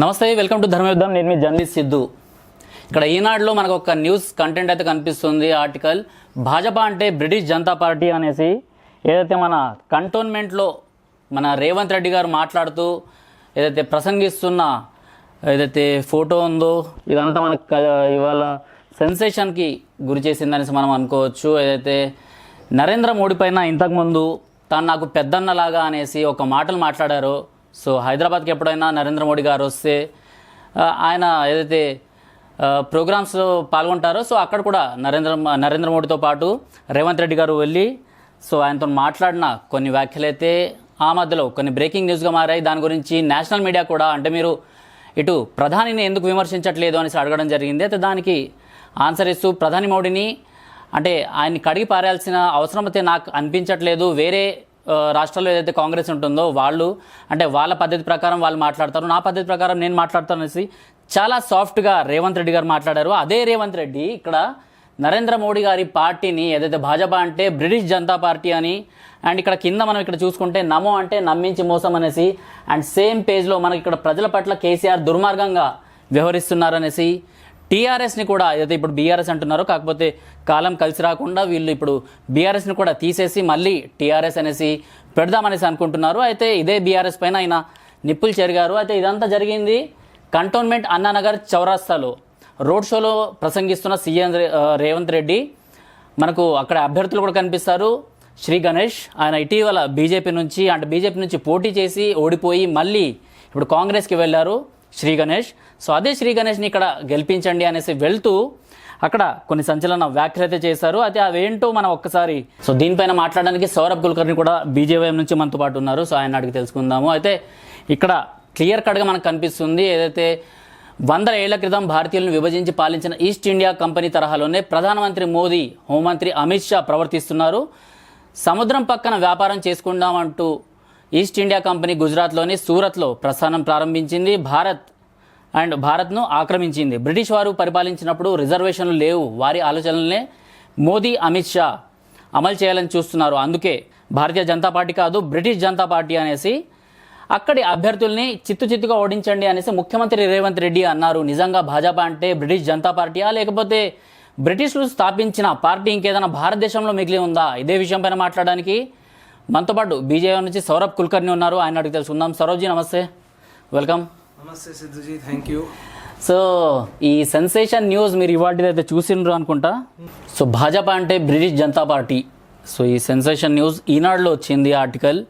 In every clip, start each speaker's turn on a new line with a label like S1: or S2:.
S1: నమస్తే welcome to ధర్మయుద్ధం. నేను మీ journalist Siddhu. ఇక్కడ ఈనాడులో మనకు ఒక న్యూస్ కంటెంట్ అయితే కనిపిస్తుంది. ఆర్టికల్ భాజపా అంటే బ్రిటిష్ జనతా పార్టీ అనేసి ఏదైతే మన కంటోన్మెంట్లో మన రేవంత్ రెడ్డి గారు మాట్లాడుతూ ఏదైతే ప్రసంగిస్తున్న ఏదైతే ఫోటో ఉందో ఇదంతా మనకు ఇవాళ సెన్సేషన్కి గురి చేసిందనేసి మనం అనుకోవచ్చు. ఏదైతే నరేంద్ర మోడీ పైన ఇంతకుముందు తాను నాకు పెద్దన్నలాగా అనేసి ఒక మాటలు మాట్లాడారో. సో హైదరాబాద్కి ఎప్పుడైనా నరేంద్ర మోడీ గారు వస్తే ఆయన ఏదైతే ప్రోగ్రామ్స్లో పాల్గొంటారో సో అక్కడ కూడా నరేంద్ర నరేంద్ర మోడీతో పాటు రేవంత్ రెడ్డి గారు వెళ్ళి సో ఆయనతో మాట్లాడిన కొన్ని వ్యాఖ్యలు అయితే ఆ మధ్యలో కొన్ని బ్రేకింగ్ న్యూస్గా మారాయి. దాని గురించి నేషనల్ మీడియా కూడా అంటే మీరు ఇటు ప్రధానిని ఎందుకు విమర్శించట్లేదు అనేసి అడగడం జరిగింది. అయితే దానికి ఆన్సర్ ఇస్తూ ప్రధాని మోడీని అంటే ఆయన్ని కడిగి పారాల్సిన అవసరం అయితే నాకు అనిపించట్లేదు. వేరే రాష్ట్రాల్లో ఏదైతే కాంగ్రెస్ ఉంటుందో వాళ్ళు అంటే వాళ్ళ పద్ధతి ప్రకారం వాళ్ళు మాట్లాడతారు. నా పద్ధతి ప్రకారం నేను మాట్లాడతాను అనేసి చాలా సాఫ్ట్గా రేవంత్ రెడ్డి గారు మాట్లాడారు. అదే రేవంత్ రెడ్డి ఇక్కడ నరేంద్ర మోడీ గారి పార్టీని ఏదైతే భాజపా అంటే బ్రిటిష్ జనతా పార్టీ అని అండ్ ఇక్కడ కింద మనం ఇక్కడ చూసుకుంటే నమో అంటే నమ్మించి మోసం అనేసి అండ్ సేమ్ పేజ్లో మనకి ఇక్కడ ప్రజల పట్ల కేసీఆర్ దుర్మార్గంగా వ్యవహరిస్తున్నారనేసి టీఆర్ఎస్ని కూడా ఏదైతే ఇప్పుడు బీఆర్ఎస్ అంటున్నారో కాకపోతే కాలం కలిసి రాకుండా వీళ్ళు ఇప్పుడు బీఆర్ఎస్ని కూడా తీసేసి మళ్ళీ టీఆర్ఎస్ అనేసి పెడదామనేసి అనుకుంటున్నారు. అయితే ఇదే బీఆర్ఎస్ పైన ఆయన నిప్పులు చెరిగారు. అయితే ఇదంతా జరిగింది కంటోన్మెంట్ అన్నానగర్ చౌరాస్తాలో. రోడ్ షోలో ప్రసంగిస్తున్న సీఎం రేవంత్ రెడ్డి మనకు అక్కడ అభ్యర్థులు కూడా కనిపిస్తారు. శ్రీ గణేష్ ఆయన ఇటీవల బీజేపీ నుంచి అంటే బీజేపీ నుంచి పోటీ చేసి ఓడిపోయి మళ్ళీ ఇప్పుడు కాంగ్రెస్కి వెళ్ళారు. శ్రీ గణేష్. సో అదే శ్రీ గణేష్ని ఇక్కడ గెలిపించండి అనేసి వెళ్తూ అక్కడ కొన్ని సంచలన వ్యాఖ్యలు అయితే చేశారు. అయితే అవేంటో మనం ఒక్కసారి సో దీనిపైన మాట్లాడడానికి సౌరభ్ కుల్కర్ని కూడా బీజేవైఎం నుంచి మనతో పాటు ఉన్నారు. సో ఆయన అడిగి తెలుసుకుందాము. అయితే ఇక్కడ క్లియర్ కట్గా మనకు కనిపిస్తుంది ఏదైతే వందల ఏళ్ళ క్రితం భారతీయులను విభజించి పాలించిన ఈస్ట్ ఇండియా కంపెనీ తరహాలోనే ప్రధానమంత్రి మోదీ హోంమంత్రి అమిత్ షా ప్రవర్తిస్తున్నారు. సముద్రం పక్కన వ్యాపారం చేసుకుందామంటూ ఈస్ట్ ఇండియా కంపెనీ గుజరాత్లోని సూరత్లో ప్రస్థానం ప్రారంభించింది. భారత్ అండ్ భారత్ను ఆక్రమించింది. బ్రిటిష్ వారు పరిపాలించినప్పుడు రిజర్వేషన్లు లేవు. వారి ఆలోచనలనే మోదీ అమిత్ షా అమలు చేయాలని చూస్తున్నారు. అందుకే భారతీయ జనతా పార్టీ కాదు బ్రిటిష్ జనతా పార్టీ అనేసి అక్కడి అభ్యర్థుల్ని చిత్తు చిత్తుగా ఓడించండి అనేసి ముఖ్యమంత్రి రేవంత్ రెడ్డి అన్నారు. నిజంగా భాజపా అంటే బ్రిటిష్ జనతా పార్టీయా? లేకపోతే బ్రిటిష్లు స్థాపించిన పార్టీ ఇంకేదైనా భారతదేశంలో మిగిలి ఉందా? ఇదే విషయంపైన మాట్లాడడానికి మనతో పాటు బీజేపీ నుంచి సౌరభ్ కుల్కర్ని ఉన్నారు. ఆయన అడిగి తెలుసుకుందాం. సౌరభ్జీ నమస్తే. వెల్కమ్
S2: నమస్తే సిద్ధుజీ థ్యాంక్ యూ
S1: సో ఈ సెన్సేషన్ న్యూస్ మీరు ఇవాటిది అయితే చూసిండ్రు అనుకుంటా? సో భాజపా అంటే బ్రిటిష్ జనతా పార్టీ సో ఈ సెన్సేషన్ న్యూస్ ఈనాడులో వచ్చింది ఆర్టికల్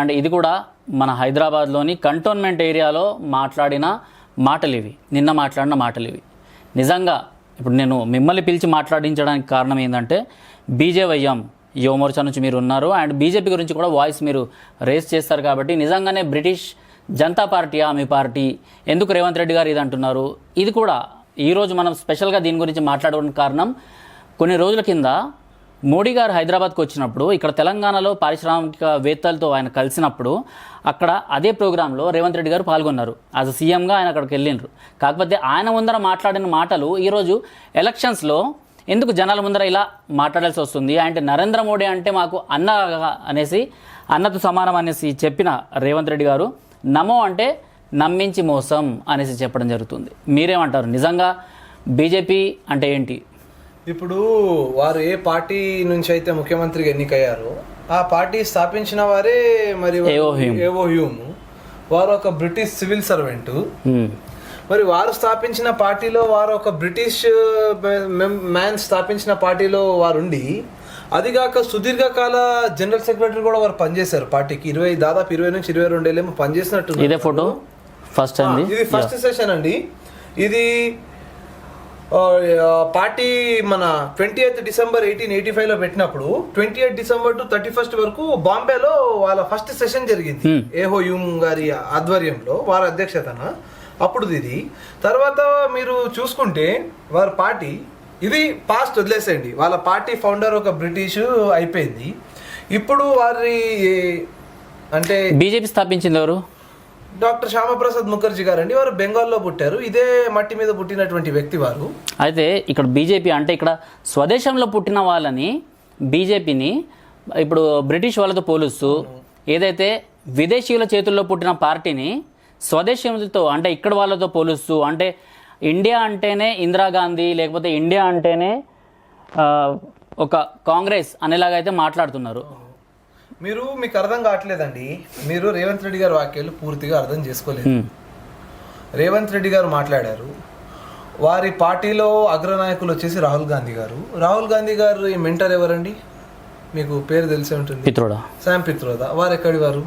S1: అండ్ ఇది కూడా మన హైదరాబాద్లోని కంటోన్మెంట్ ఏరియాలో మాట్లాడిన మాటలు ఇవి నిన్న మాట్లాడిన మాటలు ఇవి నిజంగా ఇప్పుడు నేను మిమ్మల్ని పిలిచి మాట్లాడించడానికి కారణం ఏంటంటే బీజేవైఎం యువమోర్చా నుంచి మీరు ఉన్నారు. అండ్ బీజేపీ గురించి కూడా వాయిస్ మీరు రేస్ చేస్తారు కాబట్టి నిజంగానే బ్రిటిష్ జనతా పార్టీయా మీ పార్టీ ఎందుకు రేవంత్ రెడ్డి గారు ఇది అంటున్నారు? ఇది కూడా ఈరోజు మనం స్పెషల్గా దీని గురించి మాట్లాడడానికి కారణం. కొన్ని రోజుల కింద మోడీ గారు హైదరాబాద్కు వచ్చినప్పుడు ఇక్కడ తెలంగాణలో పారిశ్రామికవేత్తలతో ఆయన కలిసినప్పుడు అక్కడ అదే ప్రోగ్రాంలో రేవంత్ రెడ్డి గారు పాల్గొన్నారు. యాజ్ సీఎంగా ఆయన అక్కడికి వెళ్ళిండ్రు. కాకపోతే ఆయన ముందర మాట్లాడిన మాటలు ఈరోజు ఎలక్షన్స్లో ఎందుకు జనాల ముందర ఇలా మాట్లాడాల్సి వస్తుంది? అంటే నరేంద్ర మోడీ అంటే మాకు అన్న అనేసి అన్నతో సమానం అనేసి చెప్పిన రేవంత్ రెడ్డి గారు నమో అంటే నమ్మించి మోసం అనేసి చెప్పడం జరుగుతుంది. మీరేమంటారు? నిజంగా బీజేపీ అంటే ఏంటి?
S2: ఇప్పుడు వారు ఏ పార్టీ నుంచి అయితే ముఖ్యమంత్రిగా ఎన్నికయ్యారో ఆ పార్టీ స్థాపించిన వారే మరి
S1: ఏవో హ్యూమ్.
S2: వారు ఒక బ్రిటిష్ సివిల్ సర్వెంట్. మరి వారు స్థాపించిన పార్టీలో వారు ఒక బ్రిటిష్ మ్యాన్ స్థాపించిన పార్టీలో వారు ఉండి అదిగాక సుదీర్ఘకాల జనరల్ సెక్రటరీ కూడా వారు పనిచేశారు పార్టీకి. ఇరవై దాదాపు ఇరవై నుంచి ఇరవై రెండేళ్ళేమో పనిచేసినట్టు
S1: ఇదే ఫోటో? ఫస్ట్ అయింది
S2: ఇది ఫస్ట్ సెషన్ అండి. ఇది పార్టీ మన twenty eighth December eighteen eighty ఫైవ్లో పెట్టినప్పుడు twenty eight December to thirty first వరకు బాంబేలో వాళ్ళ ఫస్ట్ సెషన్ జరిగింది.
S1: Hmm.
S2: ఏహో యూమ్ గారి ఆధ్వర్యంలో వారి అధ్యక్షతన. అప్పుడు ఇది. తర్వాత మీరు చూసుకుంటే వారి పార్టీ ఇది పాస్ట్ వదిలేసేయండి. వాళ్ళ పార్టీ ఫౌండర్ ఒక బ్రిటిష్ అయిపోయింది. ఇప్పుడు వారి అంటే
S1: బీజేపీ స్థాపించింది ఎవరు?
S2: డాక్టర్ శ్యామప్రసాద్ ముఖర్జీ గారండి. వారు బెంగాల్లో పుట్టారు. ఇదే మట్టి మీద పుట్టినటువంటి వ్యక్తి వారు.
S1: అయితే ఇక్కడ బీజేపీ అంటే ఇక్కడ స్వదేశంలో పుట్టిన వాళ్ళని బీజేపీని ఇప్పుడు బ్రిటిష్ వాళ్ళతో పోలుస్తూ ఏదైతే విదేశీయుల చేతుల్లో పుట్టిన పార్టీని స్వదేశీయులతో అంటే ఇక్కడ వాళ్ళతో పోలుస్తూ అంటే ఇండియా అంటేనే ఇందిరాగాంధీ లేకపోతే ఇండియా అంటేనే ఒక కాంగ్రెస్ అనేలాగా అయితే మాట్లాడుతున్నారు.
S2: మీరు మీకు అర్థం కావట్లేదండి. మీరు రేవంత్ రెడ్డి గారి వాక్యాలు పూర్తిగా అర్థం చేసుకోలేదు. రేవంత్ రెడ్డి గారు మాట్లాడారు. వారి పార్టీలో అగ్రనాయకులు వచ్చేసి రాహుల్ గాంధీ గారు. రాహుల్ గాంధీ గారు ఈ మెంటర్ ఎవరండి? మీకు పేరు తెలిసే ఉంటుంది.
S1: పిత్రుడా.
S2: శామ్ పిత్రోదా వారు? ఎక్కడి వారు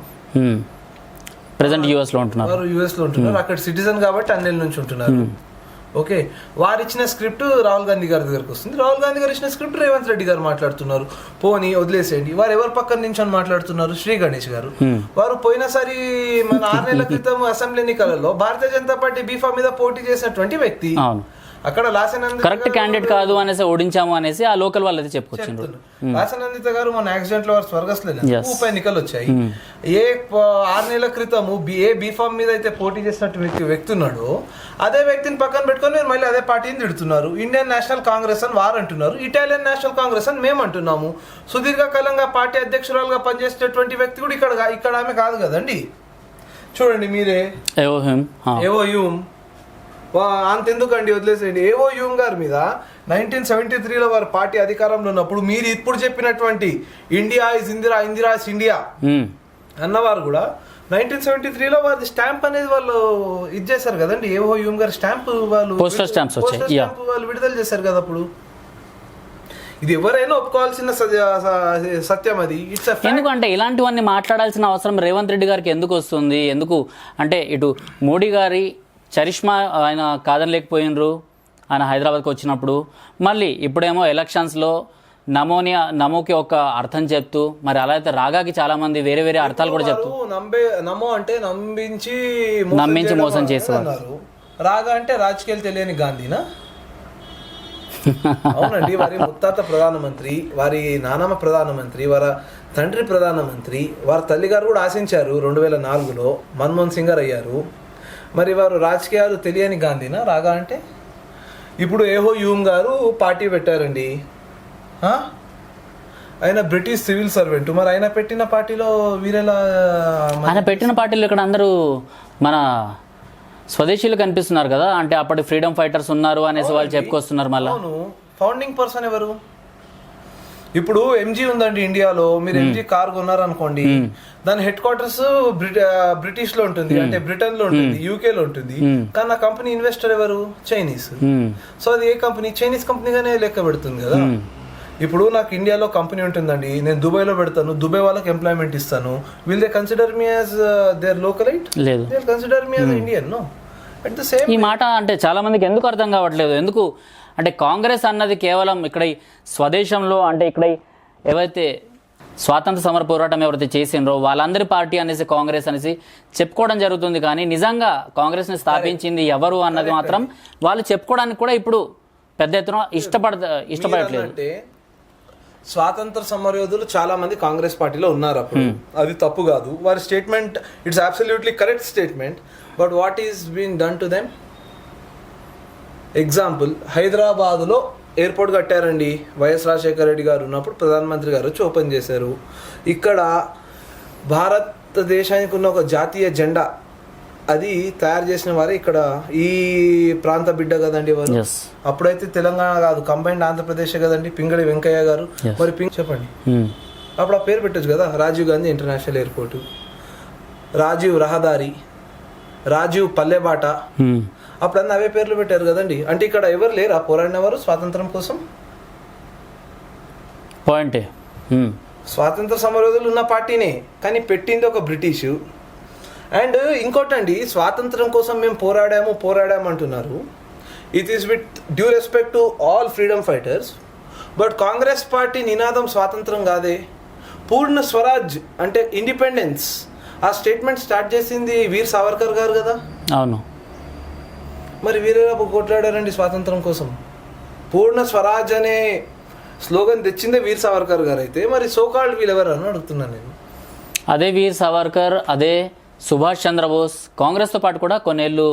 S1: ప్రజెంట్ యూఎస్లో ఉంటున్నారు.
S2: వారు యుఎస్లో ఉంటున్నారు అక్కడ సిటిజన్ కాబట్టి అన్నేళ్ళ నుంచి ఉంటున్నారు. ఓకే. వారు ఇచ్చిన స్క్రిప్ట్ రాహుల్ గాంధీ గారి దగ్గరకు వస్తుంది. రాహుల్ గాంధీ గారు ఇచ్చిన స్క్రిప్ట్ రేవంత్ రెడ్డి గారు మాట్లాడుతున్నారు. పోనీ వదిలేసేయండి. వారు ఎవరి పక్కన నుంచి మాట్లాడుతున్నారు? శ్రీ గణేష్ గారు. వారు పోయినసారి మన ఆరు నెలల క్రితం అసెంబ్లీ ఎన్నికలలో భారతీయ జనతా పార్టీ బీఫా మీద పోటీ చేసినటువంటి వ్యక్తి అక్కడ లాసెనంద
S1: కరెక్ట్ క్యాండిడేట్ కాదు అనేసి ఓడించాము అనేసి ఆ లోకల్ వాళ్ళు అయితే చెప్పుకొచ్చిండ్రు
S2: లాసనందిత గారు మన యాక్సిడెంట్లో వారు స్వర్గస్లేదు. ఉప ఎన్నికలు వచ్చాయి. ఏ ఆరు నెలల క్రితము బి- ఏ బీఫామ్ మీద అయితే పోటీ చేసినట్టు వ్యక్తి వ్యక్తి ఉన్నాడో అదే వ్యక్తిని పక్కన పెట్టుకొని మీరు మళ్ళీ అదే పార్టీని తిడుతున్నారు. ఇండియన్ నేషనల్ కాంగ్రెస్ అని వారు అంటున్నారు. ఇటాలియన్ నేషనల్ కాంగ్రెస్ అని మేము అంటున్నాము. సుదీర్ఘకాలంగా పార్టీ అధ్యక్షురాలుగా పనిచేసేటటువంటి వ్యక్తి కూడా ఇక్కడ ఇక్కడ ఆమె కాదు కదండి. చూడండి మీరే.
S1: ఏవో ఆ.
S2: ఏవో యూమ్ వా- అంతెందుకండి వదిలేసేయండి. ఏవో యూమ్ గారి మీద నైన్టీన్ సెవెంటీ త్రీలో వారి పార్టీ అధికారంలో ఉన్నప్పుడు మీరు ఇప్పుడు చెప్పినటువంటి India is Indira Indira is India అన్నవారు కూడా నైన్టీన్ సెవెంటీ త్రీలో వారి స్టాంప్ అనేది వాళ్ళు ఇది చేశారు కదండి. ఏవో యూమ్ గారి స్టాంప్ వాళ్ళు
S1: Postal yeah.
S2: stamp వాళ్ళు విడుదల చేశారు కదా అప్పుడు. ఇది ఎవరైనా ఒప్పుకోవాల్సిన సత్య- అది. ఇట్స్
S1: ఎందుకంటే ఇలాంటివన్నీ మాట్లాడాల్సిన అవసరం రేవంత్ రెడ్డి గారికి ఎందుకు వస్తుంది? ఎందుకు? అంటే ఇటు మోడీ గారి చరిష్మా ఆయన కాదనలేకపోయినరు ఆయన హైదరాబాద్కి వచ్చినప్పుడు మళ్ళీ ఇప్పుడేమో ఎలక్షన్స్లో నమోని నమోకి ఒక అర్థం చెప్తూ మరి అలా అయితే రాగాకి చాలా మంది వేరే వేరే అర్థాలు కూడా చెప్తూ.
S2: నమ్మే నమ్మో అంటే నమ్మించి
S1: నమ్మించి మోసం చేసేవారు.
S2: అన్నారు. రాగా అంటే రాజకీయాలు తెలియని గాంధీనా? అవునండి వారి ముత్తాత ప్రధానమంత్రి వారి నానమ్మ ప్రధానమంత్రి వారి తండ్రి ప్రధానమంత్రి వారి తల్లిగారు కూడా ఆశించారు రెండు వేల నాలుగులో మన్మోహన్ సింగ్ గారు అయ్యారు. మరి వారు రాజకీయాలు తెలియని గాంధీనా? రాగా అంటే? ఇప్పుడు ఏహో యూమ్ గారు పార్టీ పెట్టారండి? ఆయన బ్రిటిష్ సివిల్ సర్వెంట్. మరి ఆయన పెట్టిన పార్టీలో వీరెలా
S1: ఆయన పెట్టిన పార్టీలు ఇక్కడ అందరూ మన స్వదేశీయులు కనిపిస్తున్నారు కదా. అంటే అప్పటి ఫ్రీడమ్ ఫైటర్స్ ఉన్నారు అనేసి వాళ్ళు చెప్పుకొస్తున్నారు మళ్ళీ.
S2: ఫౌండింగ్ పర్సన్ ఎవరు? ఇప్పుడు ఎంజీ ఉందండి ఇండియాలో. మీరు ఎంజీ కార్ కొన్నారనుకోండి దాని హెడ్ క్వార్టర్స్ బ్రిటిష్లో ఉంటుంది. అంటే బ్రిటన్లో ఉంటుంది యూకే లో ఉంటుంది. కానీ ఆ కంపెనీ ఇన్వెస్టర్ ఎవరు? చైనీస్ సో అది ఏ కంపెనీ చైనీస్ కంపెనీగానే లెక్క పెడుతుంది కదా. ఇప్పుడు నాకు ఇండియాలో కంపెనీ ఉంటుందండి. నేను దుబాయ్లో పెడతాను. దుబాయ్ వాళ్ళకి ఎంప్లాయ్మెంట్ ఇస్తాను. Will they consider me as their localite
S1: లేదు.
S2: They consider me as Indian no at the same
S1: ఈ మాట అంటే చాలా మందికి ఎందుకు అర్థం కావట్లేదు? ఎందుకు అంటే కాంగ్రెస్ అన్నది కేవలం ఇక్కడ స్వదేశంలో అంటే ఇక్కడ ఏవైతే స్వాతంత్ర సమర పోరాటం ఎవరైతే చేసిండ్రో వాళ్ళందరి పార్టీ అనేసి కాంగ్రెస్ అనేసి చెప్పుకోవడం జరుగుతుంది. కానీ నిజంగా కాంగ్రెస్ని స్థాపించింది ఎవరు అన్నది మాత్రం వాళ్ళు చెప్పుకోవడానికి కూడా ఇప్పుడు పెద్ద ఎత్తున ఇష్టపడ ఇష్టపడట్లేదు.
S2: అంటే స్వాతంత్ర సమరయోధులు చాలా మంది కాంగ్రెస్ పార్టీలో ఉన్నారు అప్పుడు. అది తప్పు కాదు. వారి statement it's absolutely correct statement but what is been done to them? Example హైదరాబాద్లో ఎయిర్పోర్ట్ కట్టారండి. వైఎస్ రాజశేఖర రెడ్డి గారు ఉన్నప్పుడు ప్రధానమంత్రి గారు వచ్చి ఓపెన్ చేశారు. ఇక్కడ భారతదేశానికి ఉన్న ఒక జాతీయ జెండా అది తయారు చేసిన వారే ఇక్కడ ఈ ప్రాంత బిడ్డ కదండి వారు. అప్పుడైతే తెలంగాణ కాదు కంబైన్డ్ ఆంధ్రప్రదేశ్ కదండి పింగళి వెంకయ్య గారు. మరి పింగ్ చెప్పండి. అప్పుడు ఆ పేరు పెట్టొచ్చు కదా రాజీవ్ గాంధీ ఇంటర్నేషనల్ ఎయిర్పోర్ట్. రాజీవ్ రహదారి రాజీవ్ పల్లెబాట. అప్పుడు అన్నీ అవే పేర్లు పెట్టారు కదండి. అంటే ఇక్కడ ఎవరు లేరా? పోరాడినవారు స్వాతంత్రం కోసం?
S1: పాయింటే
S2: స్వాతంత్ర సమరోధులు ఉన్న పార్టీనే కానీ పెట్టింది ఒక బ్రిటిష్. అండ్ ఇంకోటండి స్వాతంత్రం కోసం మేము పోరాడాము పోరాడాము అంటున్నారు. It is with due respect to all freedom fighters but Congress party నినాదం స్వాతంత్రం కాదే. పూర్ణ స్వరాజ్ అంటే ఇండిపెండెన్స్ ఆ స్టేట్మెంట్ స్టార్ట్ చేసింది వీర్ సావర్కర్ గారు కదా?
S1: అవును.
S2: మరి వీరేలా కొట్లాడారండి స్వాతంత్రం కోసం. పూర్ణ స్వరాజ్ అనే స్లోగన్ తెచ్చిందే వీర్ సావర్కర్ గారు అయితే మరి సోకాల్డ్ వీళ్ళెవరు అని అడుగుతున్నాను నేను.
S1: అదే వీర్ సావర్కర్ అదే సుభాష్ చంద్రబోస్ కాంగ్రెస్తో పాటు కూడా కొన్నేళ్ళు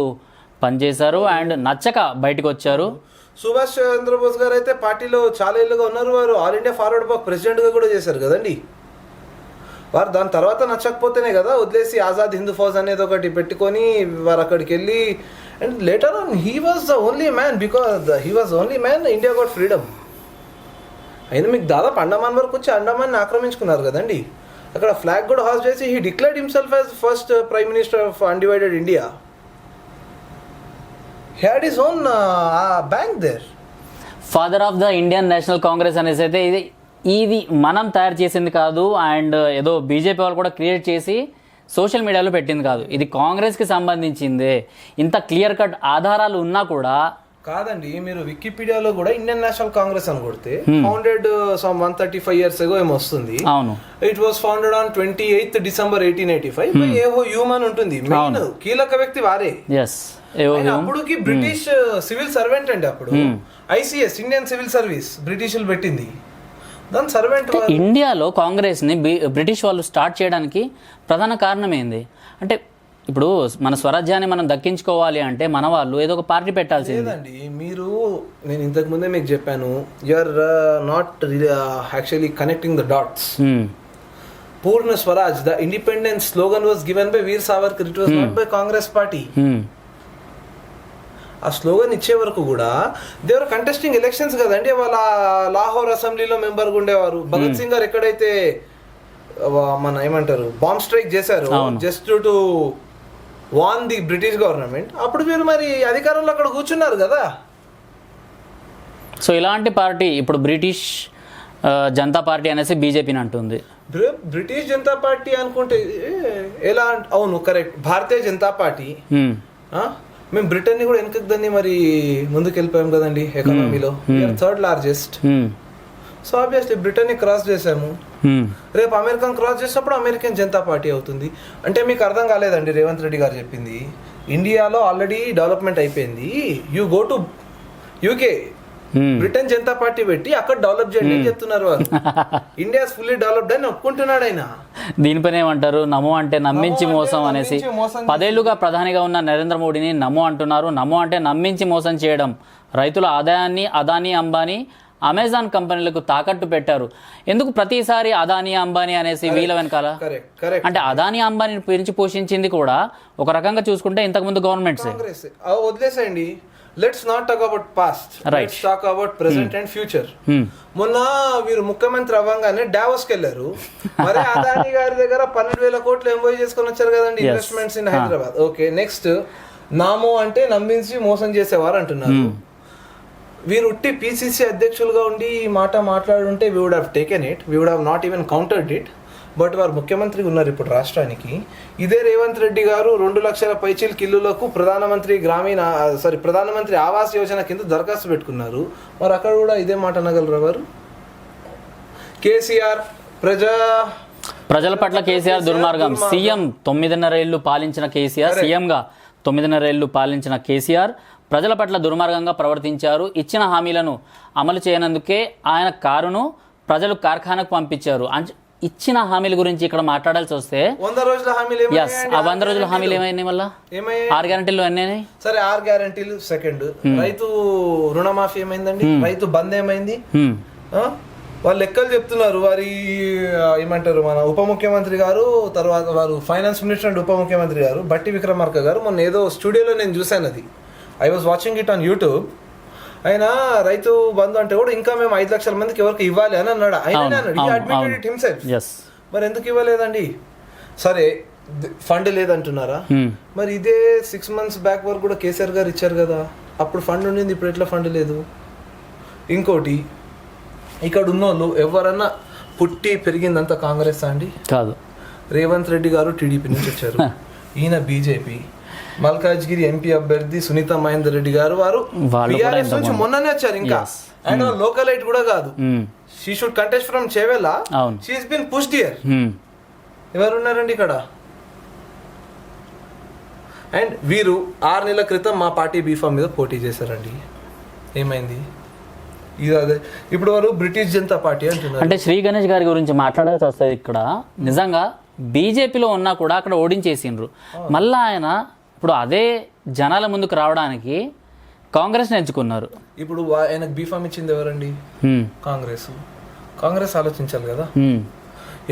S1: పనిచేశారు అండ్ నచ్చక బయటకు వచ్చారు
S2: సుభాష్ చంద్రబోస్ గారు అయితే పార్టీలో చాలా ఏళ్ళుగా ఉన్నారు. వారు ఆల్ ఇండియా ఫార్వర్డ్ బ్లాక్ ప్రెసిడెంట్గా కూడా చేశారు కదండి. వారు దాని తర్వాత నచ్చకపోతేనే కదా వదిలేసి ఆజాద్ హిందూ ఫౌజ్ అనేది ఒకటి పెట్టుకొని వారు అక్కడికి వెళ్ళి and later on he was the only man because he was only man India got freedom అయినా మీకు దాదాపు అండమాన్ వరకు వచ్చి అండమాన్ ఆక్రమించుకున్నారు కదండి. అక్కడ ఫ్లాగ్ కూడా హాస్ చేసి he declared himself as first prime minister of undivided India had his own bank there
S1: father of the Indian national Congress అనేసి అయితే ఇది ఇది మనం తయారు చేసింది కాదు అండ్ uh, ఏదో బీజేపీ వాళ్ళు కూడా క్రియేట్ చేసి సోషల్ మీడియాలో పెట్టింది కాదు. ఇది కాంగ్రెస్కి సంబంధించిందే. ఇంత క్లియర్ కట్ ఆధారాలు ఉన్నా కూడా
S2: కాదండి మీరు వికీపీడియాలో కూడా ఇండియన్ నేషనల్ కాంగ్రెస్ అని కొడితే founded some one thirty five years ఏమో వస్తుంది.
S1: అవును.
S2: It was founded on twenty eighth December eighteen eighty five A O Hume ఉంటుంది. మెయిన్ కీలక వ్యక్తి వారే.
S1: ఏవో
S2: అప్పుడుకి బ్రిటిష్ సివిల్ సర్వెంట్ అండి అప్పుడు. ఐసిఎస్ ఇండియన్ సివిల్ సర్వీస్ బ్రిటిషులు పెట్టింది. దాని సర్వెంట్
S1: ఇండియాలో కాంగ్రెస్ని బ్రిటిష్ వాళ్ళు స్టార్ట్ చేయడానికి ప్రధాన కారణం ఏంది అంటే ఇప్పుడు మన స్వరాజ్యాన్ని మనం దక్కించుకోవాలి అంటే మన వాళ్ళు ఏదో ఒక పార్టీ పెట్టాల్సింది.
S2: లేదండి మీరు నేను ఇంతకు ముందే మీకు చెప్పాను you are not actually connecting the dots. Purna Swaraj the independence slogan was given by Veer Savarkar it was not by Congress party. ఆ స్లోగన్ ఇచ్చే వరకు కూడా దేవర్ కంటెస్టింగ్ ఎలక్షన్స్ కదండి. వాళ్ళ లాహోర్ అసెంబ్లీలో మెంబర్ ఉండేవారు. భగత్ సింగ్ గారు ఎక్కడైతే మన ఏమంటారు బాంబ్ స్ట్రైక్ చేశారు. Just to warn the British government అప్పుడు మీరు మరి అధికారంలో అక్కడ కూర్చున్నారు కదా.
S1: సో ఇలాంటి పార్టీ ఇప్పుడు బ్రిటిష్ జనతా పార్టీ అనేసి బీజేపీని అంటుంది.
S2: బ్రి- బ్రిటిష్ జనతా పార్టీ అనుకుంటే ఎలా అవును correct. Bharatiya Janata party.
S1: Hmm.
S2: మేము బ్రిటన్ని కూడా వెనకకి దాన్ని మరి ముందుకు వెళ్ళిపోయాం కదండి ఎకానమీలో. Third largest
S1: Hmm.
S2: So obviously బ్రిటన్ని క్రాస్ చేసాము
S1: Hmm.
S2: రేపు అమెరికన్ క్రాస్ చేసినప్పుడు అమెరికన్ జనతా పార్టీ అవుతుంది. అంటే మీకు అర్థం కాలేదండి రేవంత్ రెడ్డి గారు చెప్పింది. ఇండియాలో ఆల్రెడీ డెవలప్మెంట్ అయిపోయింది. You go to UK
S1: Hmm.
S2: Britain Janata party పెట్టి అక్కడ డెవలప్ చేయండి అని చెప్తున్నారు వారు ఇండియా ఫుల్లీ డెవలప్డ్ అని ఒప్పుకుంటున్నాడు ఆయన.
S1: దీనిపైన ఏమంటారు? నమో అంటే నమ్మించి మోసం అనేసి పదేళ్ళుగా ప్రధానిగా ఉన్న నరేంద్ర మోడీని నమో అంటున్నారు. నమో అంటే నమ్మించి మోసం చేయడం. రైతుల ఆదాయాన్ని అదానీ అంబానీ అమెజాన్ కంపెనీలకు తాకట్టు పెట్టారు. ఎందుకు ప్రతిసారి అదానీ అంబానీ అనేసి వీళ్ళ వెనకాల? అంటే అదానీ అంబానీని పెంచి పోషించింది కూడా ఒక రకంగా చూసుకుంటే ఇంతకుముందు గవర్నమెంట్సే
S2: ఆ, వదిలేసేయండి. Let's not talk about past. Let's talk about present and future
S1: Hmm.
S2: మొన్న వీరు ముఖ్యమంత్రి అవ్వగానే డావోస్కి వెళ్ళారు మరి అదాని గారి దగ్గర పన్నెండు వేల కోట్లు ఎంబోయ్ చేసుకొని వచ్చారు కదండి. Investments in Hyderabad okay next నామో అంటే నమ్మించి మోసం చేసేవారు అంటున్నారు. వీరు ఉట్టి పిసిసి అధ్యక్షులుగా ఉండి ఈ మాట మాట్లాడుంటే we would have taken it we would have not even countered it but వారు ముఖ్యమంత్రి ఉన్నారు ఇప్పుడు రాష్ట్రానికి. ఇదే రేవంత్ రెడ్డి గారు రెండు లక్షల పైచీల కిల్లులకు ప్రధానమంత్రి గ్రామీణ సారీ ప్రధానమంత్రి ఆవాస్ యోజన కింద దరఖాస్తు పెట్టుకున్నారు. మరి అక్కడ కూడా ఇదే మాట అనగలరా వారు? కేసీఆర్ ప్రజా
S1: ప్రజల పట్ల కేసీఆర్ దుర్మార్గం. సీఎం తొమ్మిదిన్నర ఏళ్ళు పాలించిన కేసీఆర్ సీఎంగా తొమ్మిదిన్నర ఏళ్ళు పాలించిన కేసీఆర్ ప్రజల పట్ల దుర్మార్గంగా ప్రవర్తించారు. ఇచ్చిన హామీలను అమలు చేయనందుకే ఆయన కారును ప్రజలు కార్ఖానకు పంపించారు. ఇచ్చిన హామీల గురించి ఇక్కడ మాట్లాడాల్సి వస్తే
S2: వంద రోజుల హామీలు
S1: ఎస్? ఆ వంద రోజుల హామీలు ఏమైనాయి మళ్ళా? ఆరు గ్యారంటీలు ఎన్ని
S2: సరే ఆరు గ్యారంటీలు సెకండ్ రైతు రుణమాఫీ ఏమైందండి? రైతు బంద్ ఏమైంది? ఆ? వాళ్ళు లెక్కలు చెప్తున్నారు. వారి ఏమంటారు మన ఉప ముఖ్యమంత్రి గారు తర్వాత వారు ఫైనాన్స్ మినిస్టర్ అండ్ ఉప ముఖ్యమంత్రి గారు బట్టి విక్రమార్క గారు మొన్న ఏదో స్టూడియోలో నేను చూశాను అది. I was watching it on YouTube ఆయన రైతు బంధు అంటే కూడా ఇంకా మేము ఐదు లక్షల మందికి ఎవరికి ఇవ్వాలి అని అన్నాడు. ఆయన అడ్మిటెడ్ హిమ్సెల్ఫ్ మరి ఎందుకు ఇవ్వలేదండి? సరే ఫండ్ లేదంటున్నారా? మరి ఇదే సిక్స్ మంత్స్ బ్యాక్ వరకు కూడా కేసీఆర్ గారు ఇచ్చారు కదా. అప్పుడు ఫండ్ ఉండింది ఇప్పుడు ఎట్లా ఫండ్ లేదు? ఇంకోటి ఇక్కడ ఉన్నోళ్ళు ఎవరన్నా పుట్టి పెరిగిందంత కాంగ్రెస్ అండి?
S1: కాదు.
S2: రేవంత్ రెడ్డి గారు టీడీపీ నుంచి వచ్చారు. ఈయన బీజేపీ. మల్కాజ్గిరి ఎంపీ అభ్యర్థి సునీత మహేందర్ రెడ్డి గారు వారు బీఆర్ఎస్ నుంచి. మొన్ననే వచ్చారు ఇంకా. అండ్ లోకల్ ఎయిట్ కూడా కాదు. She should contest from Chevella. She's been pushed year. ఎవరు ఉన్నారండి ఇక్కడ? అండ్ వీరు ఆరు నెలల క్రితం మా పార్టీ బీఫామ్ మీద పోటీ చేశారండి. ఏమైంది? ఇది అదే ఇప్పుడు వారు బ్రిటిష్ జనతా పార్టీ అంటున్నారు.
S1: అంటే శ్రీ గణేష్ గారి గురించి మాట్లాడాల్సి వస్తుంది ఇక్కడ. నిజంగా బీజేపీలో ఉన్నా కూడా అక్కడ ఓడించేసిండ్రు. మళ్ళా ఆయన ఇప్పుడు అదే జనాల ముందుకు రావడానికి కాంగ్రెస్ ఎంచుకున్నారు
S2: ఇప్పుడు ఆయనకు బీఫామ్ ఇచ్చింది ఎవరండి. కాంగ్రెస్ కాంగ్రెస్ ఆలోచించాలి కదా.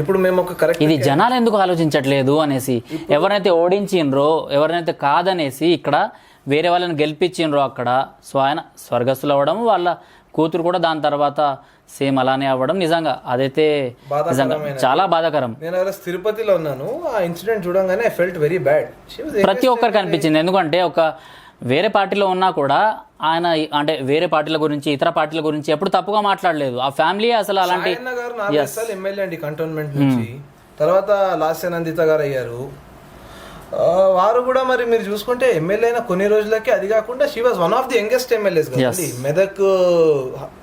S2: ఇప్పుడు మేము ఒక కరెక్ట్
S1: ఇది జనాలు ఎందుకు ఆలోచించట్లేదు అనేసి ఎవరైతే ఓడించిండ్రో ఎవరినైతే కాదనేసి ఇక్కడ వేరే వాళ్ళని గెలిపించిండ్రో అక్కడ సో ఆయన స్వర్గస్థులు అవ్వడం వాళ్ళ కూతురు కూడా దాని తర్వాత సేమ్ అలానే అవ్వడం నిజంగా. అదైతే నిజంగా చాలా బాధాకరం.
S2: నేను అలా తిరుపతిలో ఉన్నాను. ఆ ఇన్సిడెంట్ చూడంగానే ఐ ఫెల్ట్ వెరీ బ్యాడ్.
S1: ప్రతి ఒక్కరికి అనిపించింది. ఎందుకంటే ఒక వేరే పార్టీలో ఉన్నా కూడా ఆయన అంటే వేరే పార్టీల గురించి ఇతర పార్టీల గురించి ఎప్పుడు తప్పుగా మాట్లాడలేదు. ఆ ఫ్యామిలీ అసలు అలాంటి
S2: ఎమ్మెల్యే అండి కంటోన్మెంట్ నుంచి. తర్వాత లాస్య నందిత గారు అయ్యారు. వారు కూడా మరి మీరు చూసుకుంటే ఎమ్మెల్యే అయిన కొన్ని రోజులకి అది కాకుండా she was one of the youngest MLAs కదండి మెదక్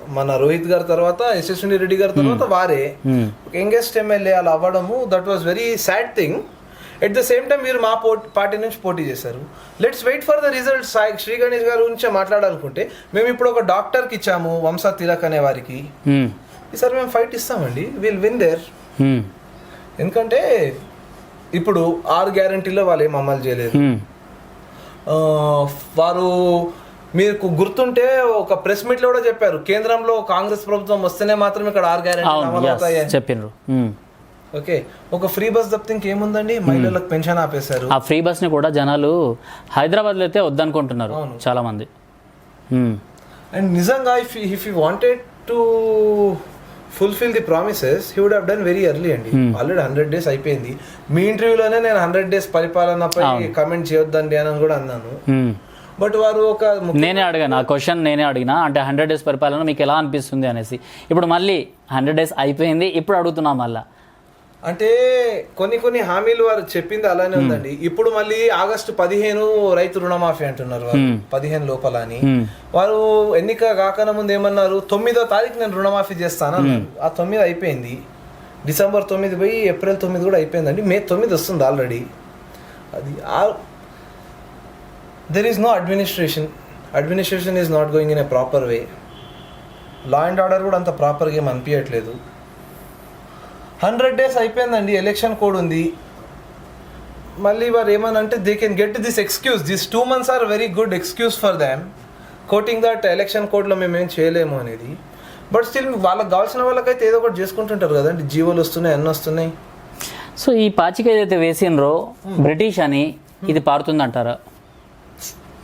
S2: మన రోహిత్ గారి తర్వాత యశస్విని రెడ్డి గారి తర్వాత వారే.
S1: Hmm.
S2: యంగెస్ట్ ఎమ్మెల్యే అలా అవ్వడము that was very sad thing at the same time మీరు మా పార్టీ నుంచి పోటీ చేశారు. Let's wait for the results Shri Ganesh గారి గురించి మాట్లాడాలనుకుంటే మేము ఇప్పుడు ఒక డాక్టర్కి ఇచ్చాము వంశా తిలక్ అనే వారికి.
S1: హ్మ్.
S2: ఈసారి మేము ఫైట్ ఇస్తామండి. Will win there. ఎందుకంటే ఇప్పుడు ఆరు గ్యారంటీలో వాళ్ళు ఏం అమలు చేయలేదు వారు మీకు గుర్తుంటే ఒక ప్రెస్ మీట్లో కూడా చెప్పారు కేంద్రంలో కాంగ్రెస్ ప్రభుత్వం వస్తేనే మాత్రం ఇక్కడ ఆరు అమలు అవుతాయి అని.
S1: చెప్పిండ్రు.
S2: ఓకే ఒక ఫ్రీ బస్ తప్పితే ఇంకేముందండి మహిళలకు పెన్షన్ ఆపేశారు
S1: ఆ ఫ్రీ బస్ని కూడా జనాలు హైదరాబాద్లో అయితే వద్దనుకుంటున్నారు. చాలా మంది.
S2: అండ్ నిజంగా if if you wanted to fulfil the promises he would have done very early అండి ఆల్రెడీ హండ్రెడ్ డేస్ అయిపోయింది. మీ ఇంటర్వ్యూలోనే నేను హండ్రెడ్ డేస్ పరిపాలనపై కమెంట్ చేయొద్దండి అని కూడా అన్నాను. బట్ వారు ఒక
S1: నేనే అడిగాను ఆ క్వశ్చన్ నేనే అడిగినా అంటే హండ్రెడ్ డేస్ పరిపాలన మీకు ఎలా అనిపిస్తుంది అనేసి. ఇప్పుడు మళ్ళీ హండ్రెడ్ డేస్ అయిపోయింది ఇప్పుడు అడుగుతున్నా మళ్ళా.
S2: అంటే కొన్ని కొన్ని హామీలు వారు చెప్పింది అలానే ఉందండి. ఇప్పుడు మళ్ళీ ఆగస్టు పదిహేను రైతు రుణమాఫీ అంటున్నారు వారు. పదిహేను లోపల అని. వారు ఎన్నిక కాకన ముందు ఏమన్నారు? తొమ్మిదో తారీఖు నేను రుణమాఫీ చేస్తాను. ఆ తొమ్మిది అయిపోయింది. డిసెంబర్ తొమ్మిది పోయి ఏప్రిల్ తొమ్మిది కూడా అయిపోయిందండి. మే తొమ్మిది వస్తుంది ఆల్రెడీ. అది there is no administration administration is not going in a proper way law and order కూడా అంత ప్రాపర్గా ఏం అనిపించట్లేదు హండ్రెడ్ డేస్ అయిపోయిందండి ఎలక్షన్ కోడ్ ఉంది. మళ్ళీ వారు ఏమనంటే they can get this excuse this two months are very good excuse for them quoting that election కోడ్లో మేము ఏం చేయలేము అనేది. బట్ స్టిల్ వాళ్ళకి కావాల్సిన వాళ్ళకైతే ఏదో ఒకటి చేసుకుంటుంటారు కదండి. జీవోలు వస్తున్నాయి అన్నీ వస్తున్నాయి.
S1: సో ఈ పాచిక ఏదైతే వేసిండ్రో బ్రిటిష్ అని ఇది పారుతుందంటారా?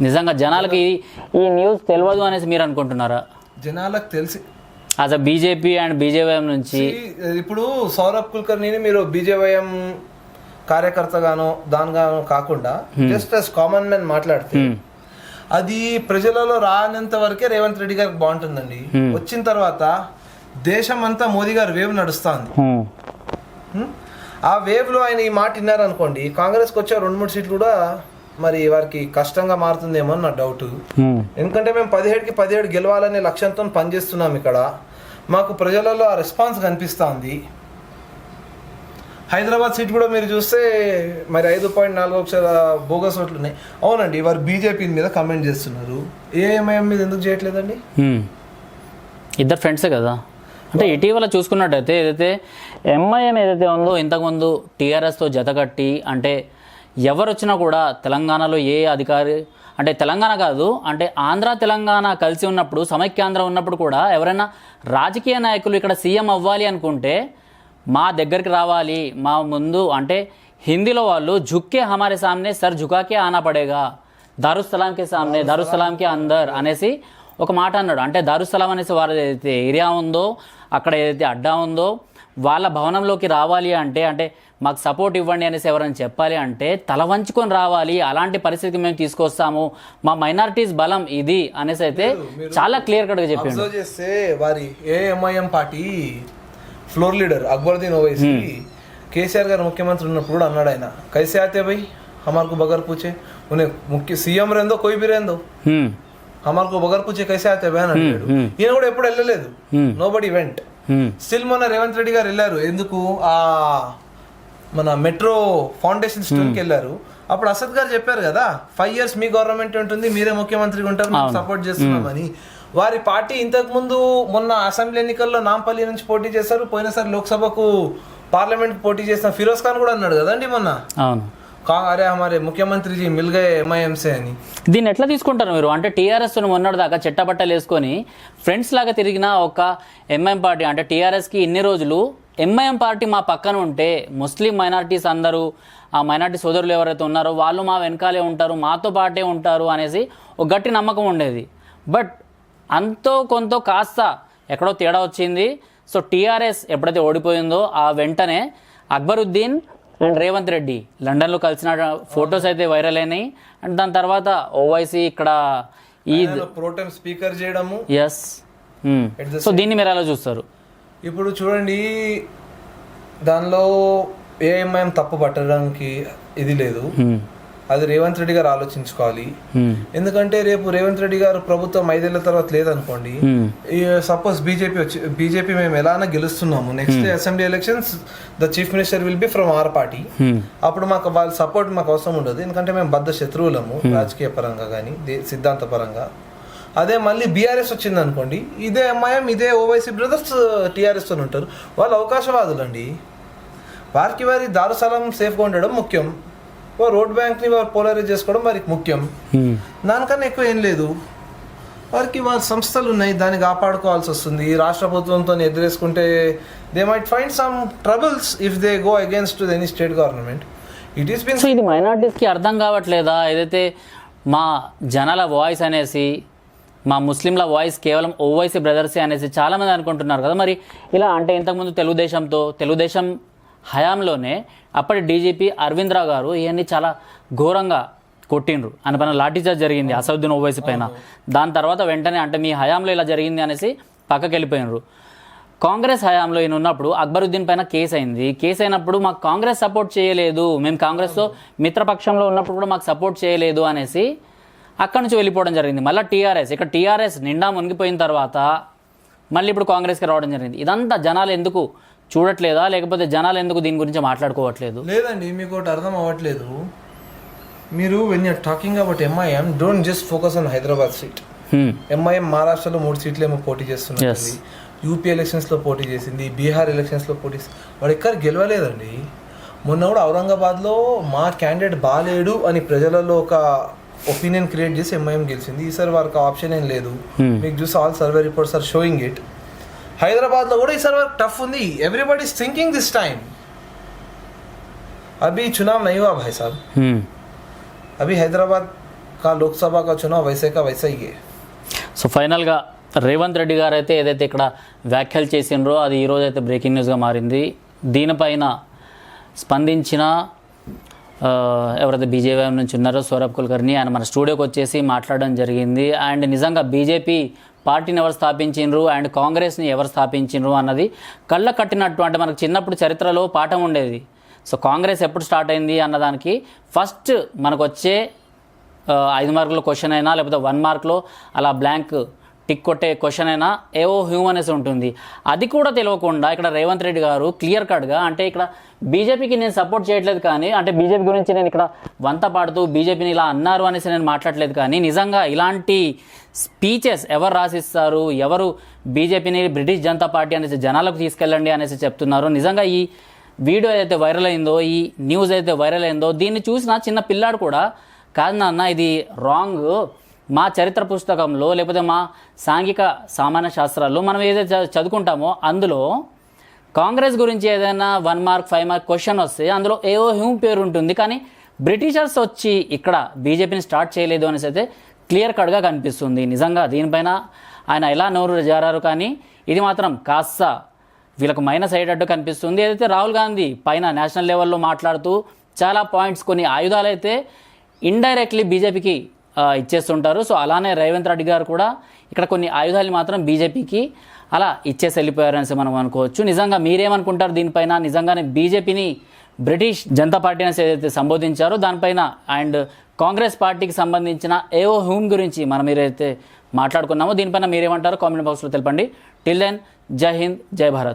S1: నిజంగా జనాలకి ఈ న్యూస్ తెలియదు అనేసి మీరు అనుకుంటున్నారా?
S2: జనాలకు తెలిసి
S1: as a BJP and BJYM నుంచి
S2: ఇప్పుడు సౌరభ్ కుల్కర్నీని మీరు బీజేవైఎం కార్యకర్తగానో దానిగానో కాకుండా జస్ట్ అస్ కామన్ మ్యాన్ మాట్లాడితే
S1: హ్మ్.
S2: అది ప్రజలలో రానంత వరకే రేవంత్ రెడ్డి గారికి బాగుంటుందండి. వచ్చిన తర్వాత దేశం అంతా మోదీ గారు వేవ్ నడుస్తుంది.
S1: హ్మ్.
S2: ఆ వేవ్లో ఆయన ఈ మాట విన్నారనుకోండి కాంగ్రెస్కి వచ్చే రెండు మూడు సీట్లు కూడా మరి వారికి కష్టంగా మారుతుందేమో అని నా డౌట్
S1: హ్మ్.
S2: ఎందుకంటే మేము పదిహేడుకి పదిహేడు గెలవాలనే లక్ష్యంతో పనిచేస్తున్నాం ఇక్కడ. మాకు ప్రజలలో ఆ రెస్పాన్స్ కనిపిస్తుంది. హైదరాబాద్ సీట్ కూడా మీరు చూస్తే మరి ఐదు పాయింట్ నాలుగు లక్షల బోగస్ ఓట్లు ఉన్నాయి అవునండి వారు బీజేపీ మీద కమెంట్ చేస్తున్నారు. ఏఎంఐఎం మీద ఎందుకు చేయట్లేదండి?
S1: హ్మ్. ఇద్దరు ఫ్రెండ్సే కదా? అంటే ఇటీవల చూసుకున్నట్టయితే ఏదైతే ఎంఐఎం ఏదైతే ఉందో ఇంతకుముందు టీఆర్ఎస్తో జతకట్టి అంటే ఎవరు వచ్చినా కూడా తెలంగాణలో ఏ అధికారి అంటే తెలంగాణ కాదు అంటే ఆంధ్ర తెలంగాణ కలిసి ఉన్నప్పుడు సమైక్యాంధ్ర ఉన్నప్పుడు కూడా ఎవరైనా రాజకీయ నాయకులు ఇక్కడ సీఎం అవ్వాలి అనుకుంటే మా దగ్గరికి రావాలి మా ముందు అంటే హిందీలో వాళ్ళు జుక్కే హమారే సామ్నే సర్ జుకాకే ఆనా పడేగా దారుస్తలాంకే సామ్నే దారుస్సలాంకే అందర్ అనేసి ఒక మాట అన్నాడు. అంటే దారుస్థలం అనేసి వారి ఏదైతే ఏరియా ఉందో అక్కడ ఏదైతే అడ్డా ఉందో వాళ్ళ భవనంలోకి రావాలి అంటే అంటే మాకు సపోర్ట్ ఇవ్వండి అనేసి ఎవరైనా చెప్పాలి అంటే తల వంచుకొని రావాలి. అలాంటి పరిస్థితికి మేము తీసుకొస్తాము. మా మైనారిటీస్ బలం ఇది అనేసి అయితే చాలా క్లియర్ కట్గా చెప్పిండు.
S2: అబ్జర్వ్ చేస్తే వారి AIMIM party floor leader Akbaruddin Owaisi KCR గారు ముఖ్యమంత్రి ఉన్నప్పుడు కూడా అన్నాడు ఆయన. కైసే ఆతే భయ్ హమార్కు బగర్ పూచే. ఉన్నే ముఖ్య సీఎం రేందో కోయి బి రేందో.
S1: హ్మ్.
S2: హమార్కు బగర్ పూచే కైసే ఆతే భయ్ అని అడిగాడు. ఈయన కూడా ఎప్పుడు వెళ్ళలేదు.
S1: Hmm.
S2: Nobody went. స్టిల్ మొన్న రేవంత్ రెడ్డి గారు వెళ్ళారు. ఎందుకు? ఆ మన మెట్రో ఫౌండేషన్ స్టోర్కి వెళ్ళారు. అప్పుడు అసద్ గారు చెప్పారు కదా ఫైవ్ ఇయర్స్ మీ గవర్నమెంట్ ఉంటుంది మీరే ముఖ్యమంత్రిగా ఉంటారు సపోర్ట్ చేస్తున్నామని. వారి పార్టీ ఇంతకు ముందు మొన్న అసెంబ్లీ ఎన్నికల్లో నాంపల్లి నుంచి పోటీ చేశారు. పోయినసారి లోక్సభకు పార్లమెంట్ పోటీ చేసిన ఫిరోజ్ ఖాన్ కూడా అన్నాడు కదండి మొన్న.
S1: అవును.
S2: అరే హమారే ముఖ్యమంత్రిజీ మిల్ గయే ఎంఐఎంసీ అని.
S1: దీన్ని ఎట్లా తీసుకుంటారు మీరు? అంటే టీఆర్ఎస్ మొన్నటి దాకా చెట్టబట్టలు వేసుకొని ఫ్రెండ్స్ లాగా తిరిగిన ఒక ఎంఐఎం పార్టీ అంటే టీఆర్ఎస్కి ఇన్ని రోజులు ఎంఐఎం పార్టీ మా పక్కన ఉంటే ముస్లిం మైనార్టీస్ అందరూ ఆ మైనార్టీ సోదరులు ఎవరైతే ఉన్నారో వాళ్ళు మా వెనకాలే ఉంటారు మాతో పాటే ఉంటారు అనేసి ఒక గట్టి నమ్మకం ఉండేది. బట్ అంతో కొంత కాస్త ఎక్కడో తేడా వచ్చింది. సో టీఆర్ఎస్ ఎప్పుడైతే ఓడిపోయిందో ఆ వెంటనే అక్బరుద్దీన్ అండ్ రేవంత్ రెడ్డి లండన్లో కలిసిన ఫొటోస్ అయితే వైరల్ అయినాయి. అండ్ దాని తర్వాత ఓవైసీ ఇక్కడ ఈ
S2: ప్రోటెం స్పీకర్ చేయడము.
S1: ఎస్ సో దీన్ని మీరు ఎలా చూస్తారు?
S2: ఇప్పుడు చూడండి దానిలో ఏఎంఐఎం తప్పు పట్టడానికి ఇది లేదు.
S1: Hmm.
S2: అది రేవంత్ రెడ్డి గారు ఆలోచించుకోవాలి. ఎందుకంటే రేపు రేవంత్ రెడ్డి గారు ప్రభుత్వం ఐదేళ్ళ తర్వాత లేదనుకోండి. సపోజ్ బీజేపీ వచ్చి బీజేపీ మేము ఎలానో గెలుస్తున్నాము. Next assembly elections the chief minister will be from our party. అప్పుడు మాకు వాళ్ళ సపోర్ట్ మాకు అవసరం ఉండదు. ఎందుకంటే మేము బద్ద శత్రువులము రాజకీయ పరంగా కానీ సిద్ధాంత పరంగా. అదే మళ్ళీ బీఆర్ఎస్ వచ్చింది అనుకోండి ఇదే ఎంఐఎం ఇదే ఓవైసీ బ్రదర్స్ టీఆర్ఎస్తో ఉంటారు. వాళ్ళు అవకాశవాదులండి. వారికి వారి దారుసలం సేఫ్గా ఉండడం ముఖ్యం. రోడ్ బ్యాంక్ని వారు పోలరైజ్ చేసుకోవడం వారికి ముఖ్యం. దానికన్నా ఎక్కువ ఏం లేదు. వారికి వారి సంస్థలు ఉన్నాయి దాన్ని కాపాడుకోవాల్సి వస్తుంది. రాష్ట్ర ప్రభుత్వంతో ఎదురేసుకుంటే they might find some troubles if they go against any state government it is been
S1: so ఇది మైనార్టీస్కి అర్థం కావట్లేదా? ఏదైతే మా జనాల వాయిస్ అనేసి మా ముస్లింల వాయిస్ కేవలం ఓవైసీ బ్రదర్సే అనేసి చాలామంది అనుకుంటున్నారు కదా. మరి ఇలా అంటే ఇంతకుముందు తెలుగుదేశంతో తెలుగుదేశం హయాంలోనే అప్పటి డీజీపీ అరవింద్ రావు గారు ఇవన్నీ చాలా ఘోరంగా కొట్టిండ్రు. అని పైన లాఠీచార్జ్ జరిగింది అసదుద్దీన్ ఓవైసీ పైన. దాని తర్వాత వెంటనే అంటే మీ హయాంలో ఇలా జరిగింది అనేసి పక్కకి వెళ్ళిపోయినరు. కాంగ్రెస్ హయాంలో ఈయన ఉన్నప్పుడు అక్బరుద్దీన్ పైన కేసు అయింది. కేసు అయినప్పుడు మాకు కాంగ్రెస్ సపోర్ట్ చేయలేదు. మేము కాంగ్రెస్తో మిత్రపక్షంలో ఉన్నప్పుడు కూడా మాకు సపోర్ట్ చేయలేదు అనేసి అక్కడి నుంచి వెళ్ళిపోవడం జరిగింది. మళ్ళీ టీఆర్ఎస్. ఇక్కడ టీఆర్ఎస్ నిండా మునిగిపోయిన తర్వాత మళ్ళీ ఇప్పుడు కాంగ్రెస్కి రావడం జరిగింది. ఇదంతా జనాలు ఎందుకు చూడట్లేదా? లేకపోతే జనాలు ఎందుకు దీని గురించి మాట్లాడుకోవట్లేదు?
S2: లేదండి మీకు ఒకటి అర్థం అవ్వట్లేదు. మీరు when you're talking about MIM don't just focus on Hyderabad seat. MIM మహారాష్ట్రలో మూడు సీట్లు ఏమో పోటీ చేస్తున్నది
S1: Yes.
S2: యూపీ ఎలక్షన్స్లో పోటీ చేసింది బీహార్ ఎలక్షన్స్లో పోటీ వాడు ఎక్కడ గెలవలేదండి. మొన్న కూడా ఔరంగాబాద్లో మా క్యాండిడేట్ బాలేడు అని ప్రజలలో ఒక ఒపీనియన్ క్రియేట్ చేసి ఎంఐఎం గెలిచింది. ఈసారి వారికి ఆప్షన్ ఏం లేదు.
S1: Hmm.
S2: మీకు చూసి all survey reports are showing it హైదరాబాద్లో కూడా ఈసారి టఫ్ ఉంది. ఎవ్రీబడి థింకింగ్ దిస్ టైమ్ అభి చునావ్ నహీ
S1: భాయ్
S2: సాబ్? అభి హైదరాబాద్ కా లోక్సభ కా చునావ్ వైసే కా వైసా ఇయే
S1: సో ఫైనల్గా రేవంత్ రెడ్డి గారు అయితే ఏదైతే ఇక్కడ వ్యాఖ్యలు చేసినరో అది ఈరోజు అయితే బ్రేకింగ్ న్యూస్గా మారింది. దీనిపైన స్పందించిన ఎవరైతే బీజేపీ నుంచి ఉన్నారో సౌరభ్ కుల్కర్ని ఆయన మన స్టూడియోకి వచ్చేసి మాట్లాడడం జరిగింది. అండ్ నిజంగా బీజేపీ పార్టీని ఎవరు స్థాపించిండ్రు అండ్ కాంగ్రెస్ని ఎవరు స్థాపించిండ్రు అన్నది కళ్ళ కట్టినటువంటి మనకు చిన్నప్పుడు చరిత్రలో పాఠం ఉండేది. సో కాంగ్రెస్ ఎప్పుడు స్టార్ట్ అయింది అన్నదానికి ఫస్ట్ మనకు వచ్చే ఐదు మార్కుల క్వశ్చన్ అయినా లేకపోతే వన్ మార్క్లో అలా బ్లాంక్ టిక్ కొట్టే క్వశ్చన్ అయినా ఏవో హ్యూమనెస్ ఉంటుంది. అది కూడా తెలియకుండా ఇక్కడ రేవంత్ రెడ్డి గారు క్లియర్ కట్గా అంటే ఇక్కడ బీజేపీకి నేను సపోర్ట్ చేయట్లేదు కానీ అంటే బీజేపీ గురించి నేను ఇక్కడ వంత పాడుతూ బీజేపీని ఇలా అన్నారు అనేసి నేను మాట్లాడలేదు కానీ నిజంగా ఇలాంటి స్పీచెస్ ఎవరు రాసిస్తారు ఎవరు బీజేపీని బ్రిటిష్ జనతా పార్టీ అనేసి జనాలకు తీసుకెళ్ళండి అనేసి చెప్తున్నారు. నిజంగా ఈ వీడియో ఏదైతే వైరల్ అయిందో ఈ న్యూస్ అయితే వైరల్ అయిందో దీన్ని చూసిన చిన్న పిల్లాడు కూడా కాదు నాన్న ఇది రాంగ్. మా చరిత్ర పుస్తకంలో లేకపోతే మా సాంఘిక సామాన్య శాస్త్రాల్లో మనం ఏదైతే చదువుకుంటామో అందులో కాంగ్రెస్ గురించి ఏదైనా one mark five mark question వస్తే అందులో ఏవో హ్యూమ్ పేరు ఉంటుంది. కానీ బ్రిటిషర్స్ వచ్చి ఇక్కడ బీజేపీని స్టార్ట్ చేయలేదు అనేసి అయితే క్లియర్ కట్గా కనిపిస్తుంది. నిజంగా దీనిపైన ఆయన ఎలా నోరు జారారు కానీ ఇది మాత్రం కాస్త వీళ్ళకు మైనస్ అయ్యేటట్టు కనిపిస్తుంది. ఏదైతే రాహుల్ గాంధీ పైన నేషనల్ లెవెల్లో మాట్లాడుతూ చాలా పాయింట్స్ కొన్ని ఆయుధాలు అయితే ఇండైరెక్ట్లీ బీజేపీకి ఇచ్చేస్తుంటారు. సో అలానే రేవంత్ రెడ్డి గారు కూడా ఇక్కడ కొన్ని ఆయుధాలు మాత్రం బీజేపీకి అలా ఇచ్చేసి వెళ్ళిపోయారనేసి మనం అనుకోవచ్చు. నిజంగా మీరేమనుకుంటారు దీనిపైన? నిజంగానే బీజేపీని బ్రిటిష్ జనతా పార్టీ అనేసి ఏదైతే సంబోధించారో దానిపైన అండ్ కాంగ్రెస్ పార్టీకి సంబంధించిన ఏవో హూమ్ గురించి మనం ఏదైతే మాట్లాడుకున్నామో దీనిపైన మీరేమంటారో కామెంట్ బాక్స్లో తెలపండి. టిల్ దెన్ జై హింద్ జై భారత్.